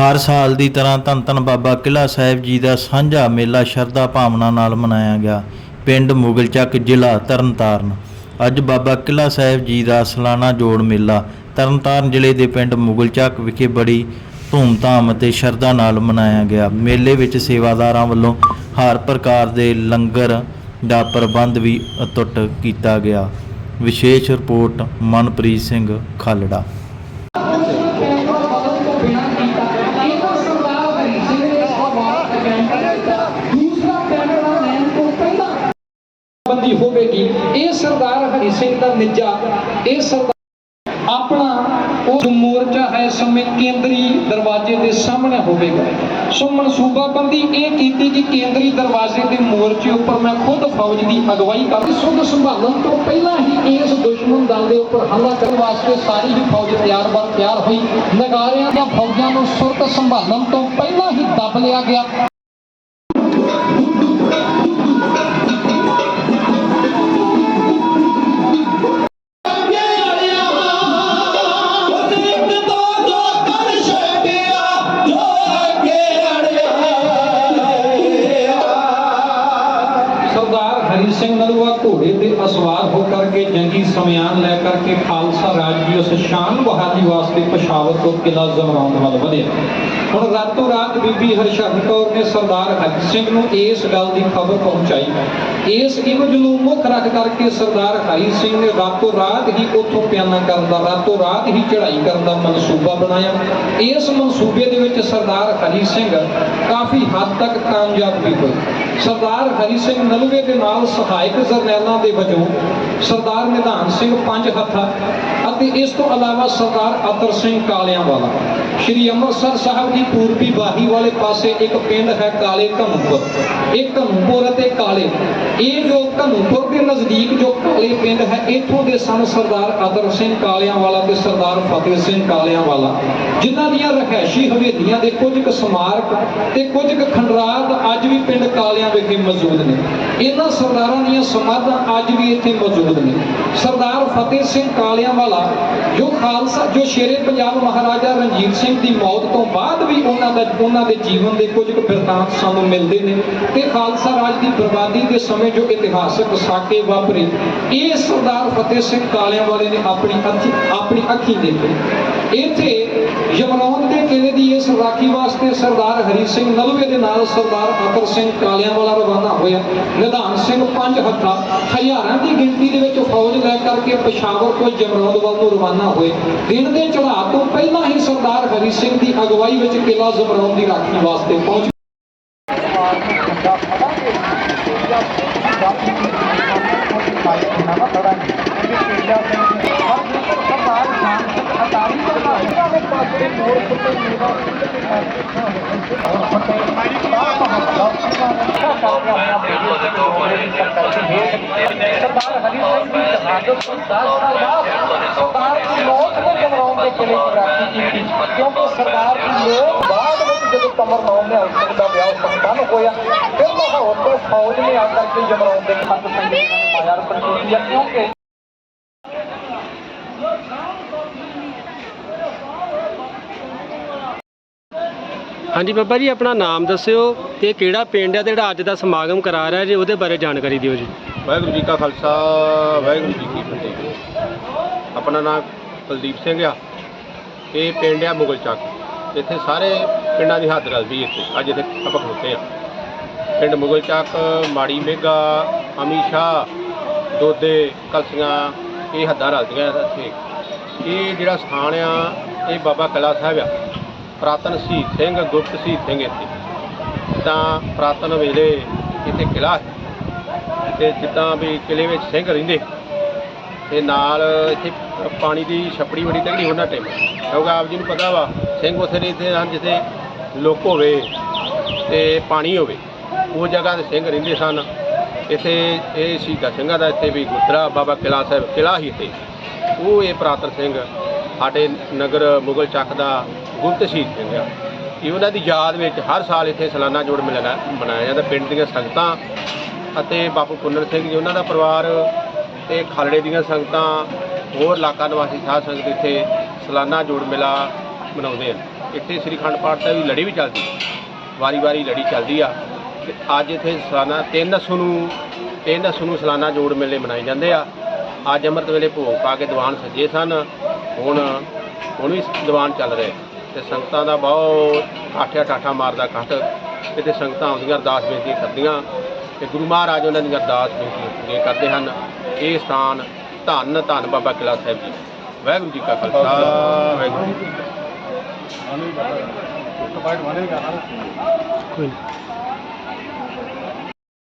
ਹਰ ਸਾਲ ਦੀ ਤਰ੍ਹਾਂ ਧੰਨ ਧੰਨ ਬਾਬਾ ਕਿਲ੍ਹਾ ਸਾਹਿਬ ਜੀ ਦਾ ਸਾਂਝਾ ਮੇਲਾ ਸ਼ਰਧਾ ਭਾਵਨਾ ਨਾਲ ਮਨਾਇਆ ਗਿਆ। ਪਿੰਡ ਮੁਗਲਚੱਕ ਜ਼ਿਲ੍ਹਾ ਤਰਨਤਾਰਨ। ਅੱਜ ਬਾਬਾ ਕਿਲ੍ਹਾ ਸਾਹਿਬ ਜੀ ਦਾ ਸਾਲਾਨਾ ਜੋੜ ਮੇਲਾ ਤਰਨਤਾਰਨ ਜ਼ਿਲ੍ਹੇ ਦੇ ਪਿੰਡ ਮੁਗਲਚੱਕ ਵਿਖੇ ਬੜੀ ਧੂਮਧਾਮ ਅਤੇ ਸ਼ਰਧਾ ਨਾਲ ਮਨਾਇਆ ਗਿਆ। ਮੇਲੇ ਵਿੱਚ ਸੇਵਾਦਾਰਾਂ ਵੱਲੋਂ ਹਰ ਪ੍ਰਕਾਰ ਦੇ ਲੰਗਰ ਦਾ ਪ੍ਰਬੰਧ ਵੀ ਅਤੁੱਟ ਕੀਤਾ ਗਿਆ। ਵਿਸ਼ੇਸ਼ ਰਿਪੋਰਟ ਮਨਪ੍ਰੀਤ ਸਿੰਘ ਖਾਲੜਾ। ਹੋਵੇਗੀ। ਇਹ ਸਰਦਾਰ ਹਰੀ ਸਿੰਘ ਦਾ ਨਿੱਜਾ, ਇਹ ਸਰਦਾਰ ਆਪਣਾ ਉਹ ਮੋਰਚਾ ਹੈ ਸਮੇਂ ਕੇਂਦਰੀ ਦਰਵਾਜ਼ੇ ਦੇ ਸਾਹਮਣੇ ਹੋਵੇਗਾ। ਸੋ ਮਨਸੂਬਾਬੰਦੀ ਇਹ ਕੀਤੀ ਕਿ ਕੇਂਦਰੀ ਦਰਵਾਜ਼ੇ ਦੇ ਮੋਰਚੇ ਉੱਪਰ ਮੈਂ ਖੁਦ ਫੌਜ ਦੀ ਅਗਵਾਈ ਕਰ ਸੁਧ ਸੰਭਾਲਣ ਤੋਂ ਪਹਿਲਾਂ ਹੀ ਇਸ ਦੁਸ਼ਮਣ ਦਲ ਦੇ ਉੱਪਰ ਹਮਲਾ ਕਰਨ ਵਾਸਤੇ ਸਾਰੀ ਹੀ ਫੌਜ ਤਿਆਰ ਬਰ ਤਿਆਰ ਹੋਈ। ਨਗਾਰਿਆਂ ਦੀਆਂ ਫੌਜਾਂ ਨੂੰ ਸੁਰਤ ਸੰਭਾਲਣ ਤੋਂ ਪਹਿਲਾਂ ਹੀ ਦੱਬ ਲਿਆ ਗਿਆ। ਕਰਕੇ ਜੰਗੀ ਸਮਿਆਨ ਲੈ ਕਰਕੇ ਖਾਲਸਾ ਰਾਜ ਦੀ ਉਸ ਸ਼ਾਨ ਬਹਾਦਰੀ ਵਾਸਤੇ ਪਸ਼ਾਵਰ ਤੋਂ ਕਿਲਾ ਜ਼ਮਰਾਉਣ ਵੱਲ ਵਧਿਆ। ਹੁਣ ਰਾਤੋਂ ਰਾਤ ਬੀਬੀ ਹਰਸ਼ਰਨ ਕੌਰ ਨੇ ਸਰਦਾਰ ਹਰੀ ਸਿੰਘ ਨੂੰ ਇਸ ਗੱਲ ਦੀ ਖਬਰ ਪਹੁੰਚਾਈ। ਇਸ ਇਵਜ ਨੂੰ ਮੁੱਖ ਰੱਖ ਕਰਕੇ ਸਰਦਾਰ ਹਰੀ ਸਿੰਘ ਨੇ ਰਾਤੋਂ ਰਾਤ ਹੀ ਉੱਥੋਂ ਪਿਆਨਾ ਕਰਨ ਦਾ, ਰਾਤੋਂ ਰਾਤ ਹੀ ਚੜ੍ਹਾਈ ਕਰਨ ਦਾ ਮਨਸੂਬਾ ਬਣਾਇਆ। ਇਸ ਮਨਸੂਬੇ ਦੇ ਵਿੱਚ ਸਰਦਾਰ ਹਰੀ ਸਿੰਘ ਕਾਫੀ ਹੱਦ ਤੱਕ ਕਾਮਯਾਬ ਵੀ ਹੋਏ। ਸਰਦਾਰ ਹਰੀ ਸਿੰਘ ਨਲਵੇ ਦੇ ਨਾਲ ਸਹਾਇਕ ਜਰਨੈਲਾਂ ਦੇ ਵਜੋਂ ਸਰਦਾਰ ਨਿਧਾਨ ਸਿੰਘ ਪੰਜ ਹੱਥਾ ਅਤੇ ਇਸ ਤੋਂ ਇਲਾਵਾ ਸਰਦਾਰ ਅਤਰ ਸਿੰਘ ਕਾਲਿਆਂ ਵਾਲਾ। ਸ਼੍ਰੀ ਅੰਮ੍ਰਿਤਸਰ ਸਾਹਿਬ ਦੀ ਪੂਰਬੀ ਬਾਹੀ ਵਾਲੇ ਪਾਸੇ ਇੱਕ ਪਿੰਡ ਹੈ ਕਾਲੇ ਘਨੂਪੁਰ ਇਹ ਘਨੂਪੁਰ ਅਤੇ ਕਾਲੇ, ਇਹ ਜੋ ਘਨੂਪੁਰ ਦੇ ਨਜ਼ਦੀਕ ਜੋ ਕਾਲੇ ਪਿੰਡ ਹੈ, ਇੱਥੋਂ ਦੇ ਸਨ ਸਰਦਾਰ ਅਤਰ ਸਿੰਘ ਕਾਲਿਆਂ ਵਾਲਾ ਤੇ ਸਰਦਾਰ ਫਤਿਹ ਸਿੰਘ ਕਾਲਿਆਂ ਵਾਲਾ। ਜਿਨ੍ਹਾਂ ਦੀਆਂ ਰਹਿਸ਼ੀ ਹਵੇਲੀਆਂ ਦੇ ਕੁਝ ਕੁ ਸਮਾਰਕ ਤੇ ਕੁਝ ਕੁ ਖੰਡਰਾਤ ਅੱਜ ਵੀ ਪਿੰਡ ਕਾਲਿਆਂ ਵਿਖੇ ਮੌਜੂਦ ਨੇ। ਇਹਨਾਂ ਸਰਦਾਰਾਂ ਦੀਆਂ ਸਮਾਧਾਂ ਅੱਜ ਵੀ ਇੱਥੇ ਮੌਜੂਦ ਨੇ। ਸਰਦਾਰ ਫਤਿਹ ਸਿੰਘ ਕਾਲਿਆਂ ਜੋ ਖਾਲਸਾ, ਜੋ ਸ਼ੇਰੇ ਪੰਜਾਬ ਮਹਾਰਾਜਾ ਰਣਜੀਤ ਸਿੰਘ ਦੀ ਮੌਤ ਤੋਂ ਬਾਅਦ ਵੀ ਉਹਨਾਂ ਦਾ, ਉਹਨਾਂ ਦੇ ਜੀਵਨ ਦੇ ਕੁਝ ਕੁ ਬਿਰਤਾਂਤ ਸਾਨੂੰ ਮਿਲਦੇ ਨੇ ਤੇ ਖਾਲਸਾ ਰਾਜ ਦੀ ਬਰਬਾਦੀ ਦੇ ਸਮੇਂ ਜੋ ਇਤਿਹਾਸਕ ਸਾਕੇ ਵਾਪਰੇ, ਇਹ ਸਰਦਾਰ ਫਤਿਹ ਸਿੰਘ ਕਾਲਿਆਂ ਵਾਲੇ ਨੇ ਆਪਣੀ ਅੱਖੀ ਆਪਣੀ ਅੱਖੀ ਦੇਖੇ। ਇੱਥੇ ਯਮਰੌਨ ਦੇ ਕਿਲੇ ਦੀ ਇਸ ਰਾਖੀ ਵਾਸਤੇ ਸਰਦਾਰ ਹਰੀ ਸਿੰਘ ਨਲਵੇ ਦੇ ਨਾਲ ਸਰਦਾਰ ਅਤਰ ਸਿੰਘ ਕਾਲਿਆਂ ਰਵਾਨਾ ਹੋਇਆ। ਨਿਧਾਨ ਸਿੰਘ ਪੰਜ ਹੱਥਾ ਹਜ਼ਾਰਾਂ ਦੀ ਗਿਣਤੀ ਦੇ ਵਿੱਚ ਫੌਜ ਲੈ ਕਰਕੇ ਪਸ਼ਾਵਰ ਤੋਂ ਜਮਰੌਦ ਵੱਲ ਨੂੰ ਰਵਾਨਾ ਹੋਏ। ਦਿਨ ਦੇ ਚੜ੍ਹਾਅ ਤੋਂ ਪਹਿਲਾਂ ਹੀ ਸਰਦਾਰ ਹਰੀ ਸਿੰਘ ਦੀ ਅਗਵਾਈ ਵਿੱਚ ਕਿਲਾ ਜਮਰੌਦ ਦੀ ਰਾਖੀ ਵਾਸਤੇ ਪਹੁੰਚ ਸਰਦਾਰ ਹਰੀ ਸਿੰਘ ਦੀ ਸ਼ਹਾਦਤ ਤੋਂ 10 ਸਾਲ ਬਾਅਦ ਸਰਦਾਰ ਦੀ ਮੌਤ ਨੇ ਜਮਰੌਨ ਦੇ ਕਿਲੇ ਦੀ ਰਾਖੀ ਕੀਤੀ ਕਿਉਂਕਿ ਸਰਦਾਰ ਦੀ ਮੌਤ ਬਾਅਦ ਵਿੱਚ ਜਦੋਂ ਕਮਰ ਨੌਮ ਨੇ ਸਿੰਘ ਦਾ ਵਿਆਹ ਸੰਪੰਨ ਹੋਇਆ ਫਿਰ ਲਾਹੌਰ ਤੋਂ ਫੌਜ ਨੇ ਆ ਕਰਕੇ ਜਮਰੌਨ ਦੇ ਖੰਡ ਸਿੰਘ ਨੂੰ ਮਾਇਆ ਰਪਣ ਕੀਤੀ ਕਿਉਂਕਿ ਹਾਂਜੀ ਬਾਬਾ ਜੀ, ਆਪਣਾ ਨਾਮ ਦੱਸਿਓ ਤੇ ਕਿਹੜਾ ਪਿੰਡ ਹੈ ਤੇ ਜਿਹੜਾ ਅੱਜ ਦਾ ਸਮਾਗਮ ਕਰਾ ਰਿਹਾ ਜੀ, ਉਹਦੇ ਬਾਰੇ ਜਾਣਕਾਰੀ ਦਿਓ ਜੀ। ਵਾਹਿਗੁਰੂ ਜੀ ਕਾ ਖਾਲਸਾ, ਵਾਹਿਗੁਰੂ ਜੀ ਕੀ ਫਤਿਹ। ਆਪਣਾ ਨਾਮ ਕੁਲਦੀਪ ਸਿੰਘ ਆ ਇਹ ਪਿੰਡ ਆ ਮੁਗਲ ਚੱਕ। ਇੱਥੇ ਸਾਰੇ ਪਿੰਡਾਂ ਦੀ ਹੱਦ ਰਲਦੀ ਇੱਥੇ। ਅੱਜ ਇੱਥੇ ਆਪਾਂ ਖਲੋਤੇ ਆ। ਪਿੰਡ ਮੁਗਲ ਚੱਕ, ਮਾੜੀ ਮੇਗਾ ਅਮੀਸ਼ਾ ਦੋਦੇ, ਕਲਸੀਆਂ, ਇਹ ਹੱਦਾਂ ਰਲਦੀਆਂ ਇੱਥੇ। ਇਹ ਜਿਹੜਾ ਸਥਾਨ ਆ, ਇਹ ਬਾਬਾ ਕਲਾ ਸਾਹਿਬ ਆ। ਪ੍ਰਾਤਨ ਸੀ ਸਿੰਘ, ਗੁਪਤ ਸੀ ਸਿੰਘ ਇੱਥੇ। ਤਾਂ ਪ੍ਰਾਤਨ ਵੇਲੇ ਇੱਥੇ ਕਿਲ੍ਹਾ ਸੀ ਤੇ ਜਿੱਦਾਂ ਵੀ ਕਿਲੇ ਵਿੱਚ ਸਿੰਘ ਰਹਿੰਦੇ, ਤੇ ਨਾਲ ਇੱਥੇ ਪਾਣੀ ਦੀ ਛੱਪੜੀ ਬੜੀ ਤਗੜੀ ਉਹਨਾਂ ਟਾਈਮ ਕਿਉਂਕਿ ਆਪ ਜੀ ਨੂੰ ਪਤਾ ਵਾ, ਸਿੰਘ ਉੱਥੇ ਰਹਿੰਦੇ ਹਨ ਜਿੱਥੇ ਲੋਕ ਹੋਵੇ ਤੇ ਪਾਣੀ ਹੋਵੇ, ਉਹ ਜਗ੍ਹਾ ਤੇ ਸਿੰਘ ਰਹਿੰਦੇ ਸਨ। ਇੱਥੇ ਇਹ ਸ਼ਹੀਦਾਂ ਸਿੰਘਾਂ ਦਾ ਇੱਥੇ ਵੀ ਗੁਰਦੁਆਰਾ ਬਾਬਾ ਕਿਲਾ ਸਾਹਿਬ ਕਿਲਾ ਹੀ ਇੱਥੇ। ਉਹ ਇਹ ਪ੍ਰਾਤਨ ਸਿੰਘ ਸਾਡੇ ਨਗਰ ਮੁਗਲ ਚੱਕ ਦਾ ਗੁਪਤ ਸ਼ਹੀਦ ਸਿੰਘ ਆ ਇਹ ਉਹਨਾਂ ਦੀ ਯਾਦ ਵਿੱਚ ਹਰ ਸਾਲ ਇੱਥੇ ਸਾਲਾਨਾ ਜੋੜ ਮੇਲਾ ਮਨਾਇਆ ਜਾਂਦਾ, ਪਿੰਡ ਦੀਆਂ ਸੰਗਤਾਂ ਅਤੇ ਬਾਪੂ ਪੁੰਨਰ ਸਿੰਘ ਜੀ, ਉਹਨਾਂ ਦਾ ਪਰਿਵਾਰ ਤੇ ਖਾਲੜੇ ਦੀਆਂ ਸੰਗਤਾਂ, ਹੋਰ ਇਲਾਕਾ ਨਿਵਾਸੀ ਸਾਧ ਸੰਗਤ ਇੱਥੇ ਸਾਲਾਨਾ ਜੋੜ ਮੇਲਾ ਮਨਾਉਂਦੇ ਹਨ। ਇੱਥੇ ਸ੍ਰੀ ਅਖੰਡ ਪਾਠ ਸਾਹਿਬ ਦੀ ਲੜੀ ਵੀ ਚੱਲਦੀ, ਵਾਰੀ-ਵਾਰੀ ਲੜੀ ਚੱਲਦੀ ਆ ਤੇ ਅੱਜ ਇੱਥੇ ਸਾਲਾਨਾ ਤਿੰਨ ਅਸੂ ਨੂੰ, ਤਿੰਨ ਅਸੂ ਨੂੰ ਸਾਲਾਨਾ ਜੋੜ ਮੇਲੇ ਮਨਾਏ ਜਾਂਦੇ ਆ। ਅੱਜ ਅੰਮ੍ਰਿਤ ਵੇਲੇ ਭੋਗ ਪਾ ਕੇ ਦੀਵਾਨ ਸੱਜੇ ਸਨ, ਹੁਣ ਹੁਣ ਵੀ ਦੀਵਾਨ ਚੱਲ ਰਹੇ। ਤੇ ਸੰਗਤਾਂ ਦਾ ਬਹੁਤ ਆਠਿਆ ਠਾਠਾ ਮਾਰਦਾ ਇਕੱਠ ਕਿਤੇ ਸੰਗਤਾਂ ਆਉਂਦੀਆਂ ਅਰਦਾਸ ਬੇਨਤੀ ਕਰਦੀਆਂ। ਤੇ ਗੁਰੂ ਮਹਾਰਾਜ ਉਹਨਾਂ ਦੀ ਅਰਦਾਸ ਬੇਨਤੀ ਪੂਰੀਆਂ ਕਰਦੇ ਹਨ। ਇਹ ਸਥਾਨ ਧੰਨ ਧੰਨ ਬਾਬਾ ਕਿਲਾ ਸਾਹਿਬ ਜੀ। ਵਾਹਿਗੁਰੂ ਜੀ ਕਾ ਖਾਲਸਾ। ਵਾਹਿਗੁਰੂ ਜੀ ਕੀ ਫਤਿਹ। ਕੋਈ ਨਹੀਂ